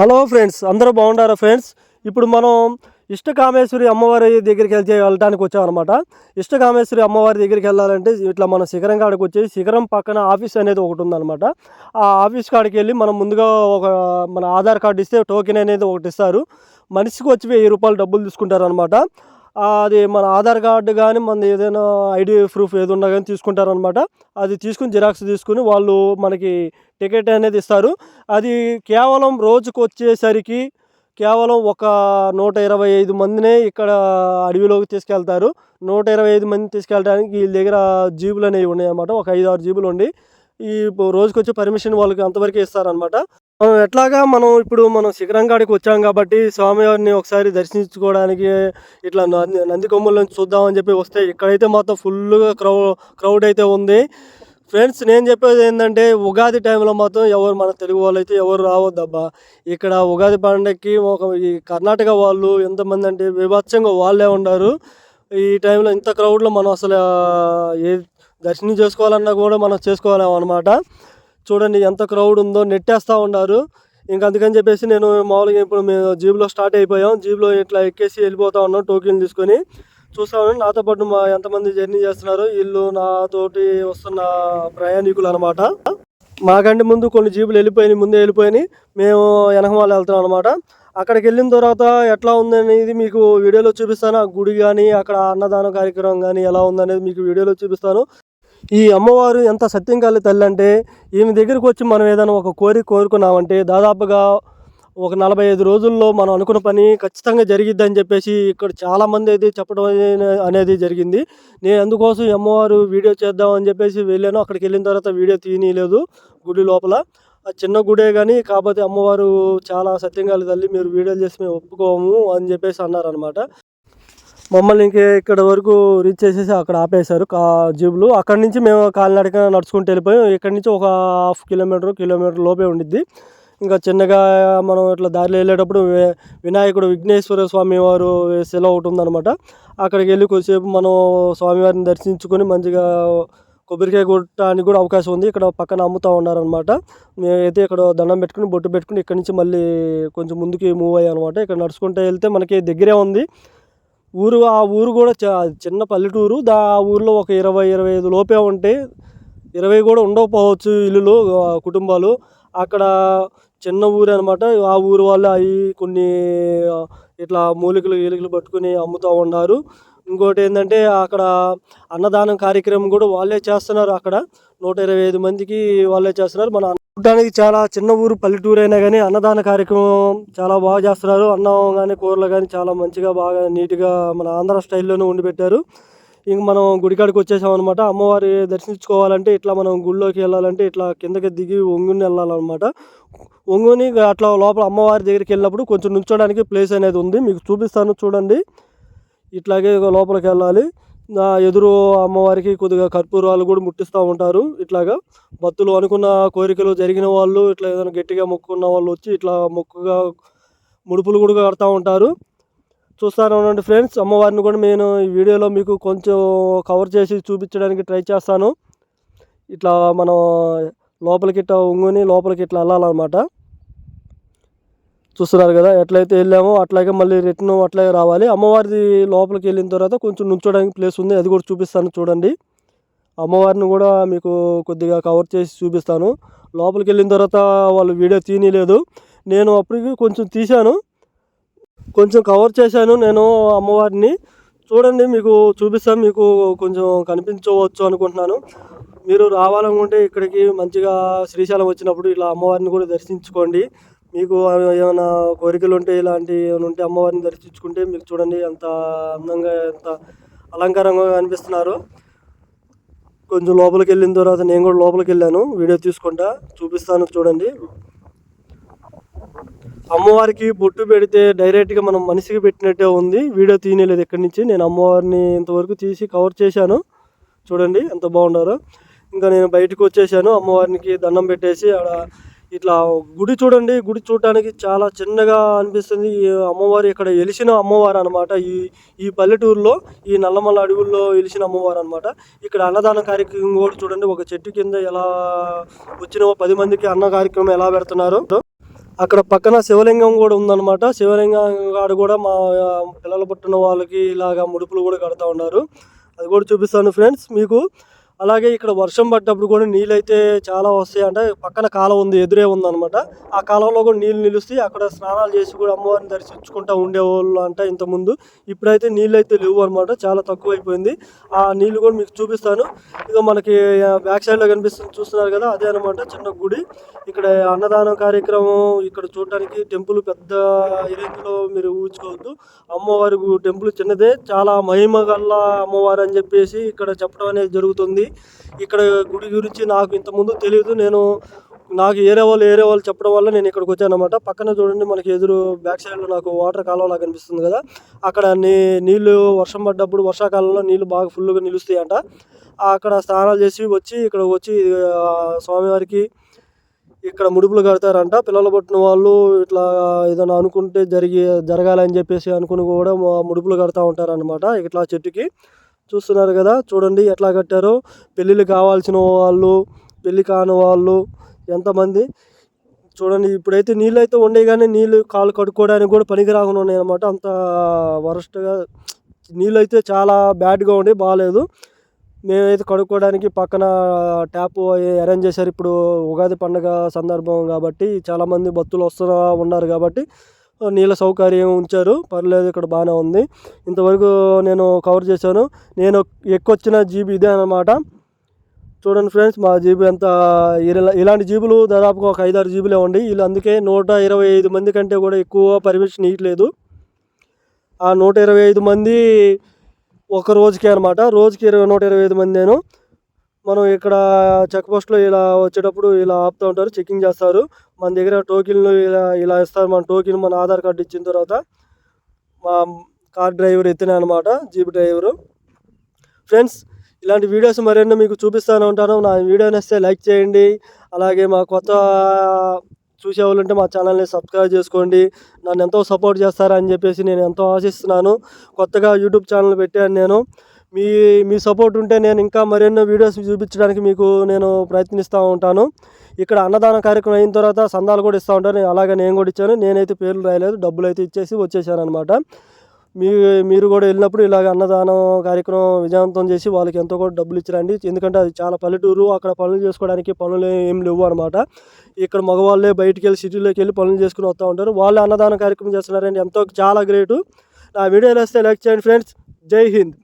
Hello friends అందరూ బాగుండారా friends? ఇప్పుడు మనం ఇష్టకామేశ్వరి అమ్మవారి దగ్గరికి వెళ్తే వెళ్ళడానికి వచ్చామన్నమాట. ఇష్టకామేశ్వరి అమ్మవారి దగ్గరికి వెళ్ళాలంటే ఇట్లా మన శిఖరం కాడికి వచ్చి శిఖరం పక్కన ఆఫీస్ అనేది ఒకటి ఉందన్నమాట. ఆ ఆఫీస్ కాడికి వెళ్ళి మనం ముందుగా ఒక మన ఆధార్ కార్డు ఇస్తే టోకెన్ అనేది ఒకటి ఇస్తారు. మనిషికి వచ్చి వెయ్యి రూపాయలు డబ్బులు తీసుకుంటారనమాట అది మన ఆధార్ కార్డు కానీ మన ఏదైనా ఐడి ప్రూఫ్ ఏది ఉన్నా కానీ తీసుకుంటారనమాట అది తీసుకుని జిరాక్స్ తీసుకుని వాళ్ళు మనకి టికెట్ అనేది ఇస్తారు. అది కేవలం రోజుకు వచ్చేసరికి కేవలం ఒక నూట ఇరవై ఐదు మందినే ఇక్కడ అడవిలోకి తీసుకెళ్తారు. నూట ఇరవై ఐదు మంది తీసుకెళ్ళడానికి వీళ్ళ దగ్గర జీబులు అనేవి ఉన్నాయన్నమాట. ఒక ఐదు ఆరు జీబులు ఉండి ఈ రోజుకి వచ్చే పర్మిషన్ వాళ్ళకి అంతవరకు ఇస్తారనమాట ఎట్లాగా మనం ఇప్పుడు మనం శిఖరం కాడికి వచ్చాం కాబట్టి స్వామివారిని ఒకసారి దర్శించుకోవడానికి ఇట్లా నంది నంది చూద్దామని చెప్పి వస్తే ఇక్కడైతే మాత్రం ఫుల్గా క్రౌ క్రౌడ్ అయితే ఉంది. ఫ్రెండ్స్ నేను చెప్పేది ఏంటంటే ఉగాది టైంలో మాత్రం ఎవరు మన తెలుగు వాళ్ళు అయితే ఎవరు రావద్దబ్బా. ఇక్కడ ఉగాది పండగకి ఒక ఈ కర్ణాటక వాళ్ళు ఎంతమంది అంటే విభత్సంగా వాళ్ళే ఉన్నారు. ఈ టైంలో ఇంత క్రౌడ్లో మనం అసలు ఏ దర్శనం చేసుకోవాలన్నా కూడా మనం చేసుకోలేము అనమాట చూడండి ఎంత క్రౌడ్ ఉందో నెట్టేస్తూ ఉన్నారు. ఇంక అందుకని చెప్పేసి నేను మామూలుగా ఇప్పుడు మేము జీబులో స్టార్ట్ అయిపోయాం. జీబులో ఇట్లా ఎక్కేసి వెళ్ళిపోతా ఉన్నాం టోకెన్ తీసుకొని. చూస్తామని నాతో పాటు మా ఎంతమంది జర్నీ చేస్తున్నారు వీళ్ళు నాతోటి వస్తున్న ప్రయాణికులు అనమాట మాకంటే ముందు కొన్ని జీబులు వెళ్ళిపోయినాయి ముందే వెళ్ళిపోయినాయి. మేము వెనకమాల వెళ్తున్నాం అనమాట అక్కడికి వెళ్ళిన తర్వాత ఎట్లా ఉందనేది మీకు వీడియోలో చూపిస్తాను. ఆ గుడి కానీ అక్కడ అన్నదాన కార్యక్రమం కానీ ఎలా ఉందనేది మీకు వీడియోలో చూపిస్తాను. ఈ అమ్మవారు ఎంత సత్యం తల్లి అంటే ఈమె దగ్గరికి వచ్చి మనం ఏదైనా ఒక కోరిక కోరుకున్నామంటే దాదాపుగా ఒక నలభై ఐదు రోజుల్లో మనం అనుకున్న పని ఖచ్చితంగా జరిగిద్ది అని చెప్పేసి ఇక్కడ చాలామంది అయితే చెప్పడం అనేది జరిగింది. నేను అందుకోసం ఈ అమ్మవారు వీడియో చేద్దాం అని చెప్పేసి వెళ్ళాను. అక్కడికి వెళ్ళిన తర్వాత వీడియో తీయలేదు గుడి లోపల. ఆ చిన్న గుడే కానీ కాకపోతే అమ్మవారు చాలా సత్యంగా తల్లి మీరు వీడియోలు చేసి మేము ఒప్పుకోము అని చెప్పేసి అన్నారనమాట మమ్మల్ని ఇంకే ఇక్కడ వరకు రీచ్ చేసేసి అక్కడ ఆపేశారు. కా జీబులు అక్కడి నుంచి మేము కాలినడక నడుచుకుంటూ వెళ్ళిపోయాం. ఇక్కడ నుంచి ఒక హాఫ్ కిలోమీటర్ కిలోమీటర్ లోపే ఉండిద్ది. ఇంకా చిన్నగా మనం ఇట్లా దారిలో వెళ్ళేటప్పుడు వినాయకుడు విఘ్నేశ్వర స్వామి వారు సెలవు ఒకటి ఉందన్నమాట. అక్కడికి వెళ్ళి కొద్దిసేపు మనం స్వామివారిని దర్శించుకొని మంచిగా కొబ్బరికాయ కొట్టడానికి కూడా అవకాశం ఉంది. ఇక్కడ పక్కన అమ్ముతూ ఉన్నారనమాట మేమైతే ఇక్కడ దండం పెట్టుకుని బొట్టు పెట్టుకుని ఇక్కడ నుంచి మళ్ళీ కొంచెం ముందుకి మూవ్ అయ్యాం అనమాట ఇక్కడ నడుచుకుంటూ వెళ్తే మనకి దగ్గరే ఉంది. ఊరు ఆ ఊరు కూడా చ చిన్న పల్లెటూరు. దా ఆ ఊరిలో ఒక ఇరవై ఇరవై ఐదు లోపే ఉంటే ఇరవై కూడా ఉండకపోవచ్చు ఇల్లులు కుటుంబాలు. అక్కడ చిన్న ఊరు అనమాట ఆ ఊరు వాళ్ళు అవి కొన్ని ఇట్లా మూలికలు ఈలికలు పట్టుకుని అమ్ముతూ ఉన్నారు. ఇంకోటి ఏంటంటే అక్కడ అన్నదానం కార్యక్రమం కూడా వాళ్ళే చేస్తున్నారు అక్కడ. నూట ఇరవై ఐదు మందికి వాళ్ళే చేస్తున్నారు. మన చూడడానికి చాలా చిన్న ఊరు పల్లెటూరు అయినా కానీ అన్నదాన కార్యక్రమం చాలా బాగా చేస్తున్నారు. అన్నం కానీ కూరలు కానీ చాలా మంచిగా బాగా నీట్గా మన ఆంధ్ర స్టైల్లోనే ఉండి పెట్టారు. ఇంక మనం గుడికాడికి వచ్చేసాం అనమాట అమ్మవారి దర్శించుకోవాలంటే ఇట్లా మనం గుడిలోకి వెళ్ళాలంటే ఇట్లా కిందకి దిగి ఒంగుని వెళ్ళాలన్నమాట. ఒంగుని అట్లా లోపల అమ్మవారి దగ్గరికి వెళ్ళినప్పుడు కొంచెం నుంచోడానికి ప్లేస్ అనేది ఉంది. మీకు చూపిస్తాను చూడండి. ఇట్లాగే లోపలికి వెళ్ళాలి. నా ఎదురు అమ్మవారికి కొద్దిగా కర్పూరాలు కూడా ముట్టిస్తూ ఉంటారు. ఇట్లాగా భక్తులు అనుకున్న కోరికలు జరిగిన వాళ్ళు ఇట్లా ఏదైనా గట్టిగా మొక్కున్న వాళ్ళు వచ్చి ఇట్లా మొక్కుగా ముడుపులు కూడా కడతా ఉంటారు. చూస్తాను ఉండండి ఫ్రెండ్స్ అమ్మవారిని కూడా నేను ఈ వీడియోలో మీకు కొంచెం కవర్ చేసి చూపించడానికి ట్రై చేస్తాను. ఇట్లా మనం లోపలికి ఇట్లా ఉంగుని లోపలికి ఇట్లా వెళ్ళాలన్నమాట. చూస్తున్నారు కదా ఎట్లయితే వెళ్ళామో అట్లాగే మళ్ళీ రిటర్న్ అట్లాగే రావాలి. అమ్మవారిది లోపలికి వెళ్ళిన తర్వాత కొంచెం నుంచోడానికి ప్లేస్ ఉంది అది కూడా చూపిస్తాను చూడండి. అమ్మవారిని కూడా మీకు కొద్దిగా కవర్ చేసి చూపిస్తాను. లోపలికి వెళ్ళిన తర్వాత వాళ్ళు వీడియో తీయలేదు నేను అప్పటికి కొంచెం తీశాను. కొంచెం కవర్ చేశాను నేను అమ్మవారిని. చూడండి మీకు చూపిస్తాను మీకు కొంచెం కనిపించవచ్చు అనుకుంటున్నాను. మీరు రావాలనుకుంటే ఇక్కడికి మంచిగా శ్రీశైలం వచ్చినప్పుడు ఇలా అమ్మవారిని కూడా దర్శించుకోండి. మీకు ఏమైనా కోరికలు ఉంటే ఇలాంటి ఏమైనా ఉంటే అమ్మవారిని దర్శించుకుంటే మీకు చూడండి ఎంత అందంగా ఎంత అలంకారంగా కనిపిస్తున్నారు కొంచెం లోపలికి వెళ్ళిన తర్వాత నేను కూడా లోపలికి వెళ్ళాను. వీడియో తీసుకుంటా చూపిస్తాను చూడండి. అమ్మవారికి బొట్టు పెడితే డైరెక్ట్గా మనం మనిషికి పెట్టినట్టే ఉంది. వీడియో తీయలేదు ఎక్కడి నుంచి. నేను అమ్మవారిని ఇంతవరకు తీసి కవర్ చేశాను. చూడండి ఎంత బాగున్నారో. ఇంకా నేను బయటకు వచ్చేసాను. అమ్మవారికి దండం పెట్టేసి ఆడ ఇట్లా గుడి చూడండి గుడి చూడటానికి చాలా చిన్నగా అనిపిస్తుంది. ఈ అమ్మవారు ఇక్కడ ఎలిసిన అమ్మవారు అనమాట ఈ ఈ పల్లెటూరులో ఈ నల్లమల్ల అడవుల్లో ఎలిసిన అమ్మవారు అనమాట ఇక్కడ అన్నదాన కార్యక్రమం కూడా చూడండి ఒక చెట్టు కింద ఎలా వచ్చిన పది మందికి అన్న కార్యక్రమం ఎలా పెడుతున్నారు. అక్కడ పక్కన శివలింగం కూడా ఉందన్నమాట. శివలింగం కాడ కూడా మా పిల్లలు పుట్టిన వాళ్ళకి ఇలాగా ముడుపులు కూడా కడతా ఉన్నారు. అది కూడా చూపిస్తాను ఫ్రెండ్స్ మీకు అలాగే ఇక్కడ వర్షం పడ్డప్పుడు కూడా నీళ్ళు అయితే చాలా వస్తాయి అంటే పక్కన కాలం ఉంది ఎదురే ఉందన్నమాట. ఆ కాలంలో కూడా నీళ్ళు నిలుస్తాయి. అక్కడ స్నానాలు చేసి కూడా అమ్మవారిని దర్శించుకుంటూ ఉండేవాళ్ళు అంట ఇంతకుముందు. ఇప్పుడైతే నీళ్ళు అయితే లేవు అనమాట చాలా తక్కువ అయిపోయింది ఆ నీళ్ళు కూడా మీకు చూపిస్తాను. ఇక మనకి బ్యాక్ సైడ్లో కనిపిస్తుంది చూస్తున్నారు కదా అదే అనమాట చిన్న గుడి. ఇక్కడ అన్నదానం కార్యక్రమం ఇక్కడ చూడడానికి టెంపుల్ పెద్ద రేంజ్లో మీరు ఊహించుకోవద్దు. అమ్మవారి టెంపుల్ చిన్నదే చాలా మహిమ గల్ల అమ్మవారు అని చెప్పేసి ఇక్కడ చెప్పడం అనేది జరుగుతుంది. ఇక్కడ గుడి గురించి నాకు ఇంతకుముందు తెలియదు నేను నాకు ఏరే వాళ్ళు ఏరే వాళ్ళు చెప్పడం వల్ల నేను ఇక్కడికి వచ్చాను అనమాట పక్కన చూడండి మనకి ఎదురు బ్యాక్ సైడ్లో నాకు వాటర్ కాలువలా కనిపిస్తుంది కదా. అక్కడ నీ నీళ్ళు వర్షం పడ్డప్పుడు వర్షాకాలంలో నీళ్ళు బాగా ఫుల్గా నిలుస్తాయంట. అక్కడ స్నానాలు చేసి వచ్చి ఇక్కడ వచ్చి స్వామివారికి ఇక్కడ ముడుపులు కడతారంట. పిల్లలు పట్టిన వాళ్ళు ఇట్లా ఏదైనా అనుకుంటే జరిగి జరగాలని చెప్పేసి అనుకుని కూడా ముడుపులు కడతా ఉంటారనమాట ఇట్లా చెట్టుకి. చూస్తున్నారు కదా. చూడండి ఎట్లా కట్టారో. పెళ్ళిళ్ళు కావాల్సిన వాళ్ళు పెళ్ళి కాని వాళ్ళు ఎంతమంది. చూడండి ఇప్పుడైతే నీళ్ళు అయితే ఉండే కానీ నీళ్ళు కాళ్ళు కడుక్కోవడానికి కూడా పనికి రాకుండా ఉన్నాయి అనమాట అంత వరస్ట్గా నీళ్ళు అయితే చాలా బ్యాడ్గా ఉండి బాగాలేదు మేమైతే కడుక్కోవడానికి పక్కన ట్యాప్ అరేంజ్ చేశారు. ఇప్పుడు ఉగాది పండుగ సందర్భం కాబట్టి చాలామంది భక్తులు వస్తున్నా ఉన్నారు కాబట్టి నీళ్ళ సౌకర్యం ఉంచారు. పర్లేదు ఇక్కడ బాగానే ఉంది. ఇంతవరకు నేను కవర్ చేశాను. నేను ఎక్కొచ్చిన జీబీ ఇదే అనమాట చూడండి ఫ్రెండ్స్ మా జీబీ ఎంత ఇలాంటి జీబులు దాదాపుగా ఒక ఐదారు జీబులే ఉండి వీళ్ళు అందుకే నూట ఇరవై ఐదు మంది కంటే కూడా ఎక్కువ పర్మిషన్ ఇవ్వట్లేదు ఆ నూట ఇరవై ఐదు మంది ఒక రోజుకే అనమాట రోజుకి ఇరవై నూట ఇరవై ఐదు మంది నేను. మనం ఇక్కడ చెక్ పోస్ట్లో ఇలా వచ్చేటప్పుడు ఇలా ఆపుతూ ఉంటారు చెకింగ్ చేస్తారు. మన దగ్గర టోకెన్లు ఇలా ఇలా ఇస్తారు. మన టోకెన్ మన ఆధార్ కార్డు ఇచ్చిన తర్వాత మా కార్ డ్రైవర్ ఎత్తిన అనమాట జీప్ డ్రైవరు ఫ్రెండ్స్ ఇలాంటి వీడియోస్ మరెన్నో మీకు చూపిస్తూనే ఉంటాను. నా వీడియో నచ్చితే లైక్ చేయండి. అలాగే మా కొత్త చూసేవాళ్ళు ఉంటే మా ఛానల్ని సబ్స్క్రైబ్ చేసుకోండి. నన్ను ఎంతో సపోర్ట్ చేస్తారని చెప్పేసి నేను ఎంతో ఆశిస్తున్నాను. కొత్తగా యూట్యూబ్ ఛానల్ పెట్టాను నేను. మీ మీ సపోర్ట్ ఉంటే నేను ఇంకా మరెన్నో వీడియోస్ చూపించడానికి మీకు నేను ప్రయత్నిస్తూ ఉంటాను. ఇక్కడ అన్నదాన కార్యక్రమం అయిన తర్వాత సందాలు కూడా ఇస్తూ ఉంటాను. అలాగే నేను కూడా ఇచ్చాను. నేనైతే పేర్లు రాయలేదు. డబ్బులు అయితే ఇచ్చేసి వచ్చేసాను అనమాట మీ మీరు కూడా వెళ్ళినప్పుడు ఇలాగ అన్నదానం కార్యక్రమం విజయవంతం చేసి వాళ్ళకి ఎంతో కూడా డబ్బులు ఇచ్చిరండి. ఎందుకంటే అది చాలా పల్లెటూరు. అక్కడ పనులు చేసుకోవడానికి పనులు ఏం లేవు అనమాట ఇక్కడ మగవాళ్ళే బయటికి వెళ్ళి సిటీలోకి వెళ్ళి పనులు చేసుకుని వస్తూ ఉంటారు. వాళ్ళు అన్నదాన కార్యక్రమం చేస్తున్నారండి. ఎంతో చాలా గ్రేటు నా వీడియోలు వస్తే లైక్ చేయండి ఫ్రెండ్స్ జై హింద్.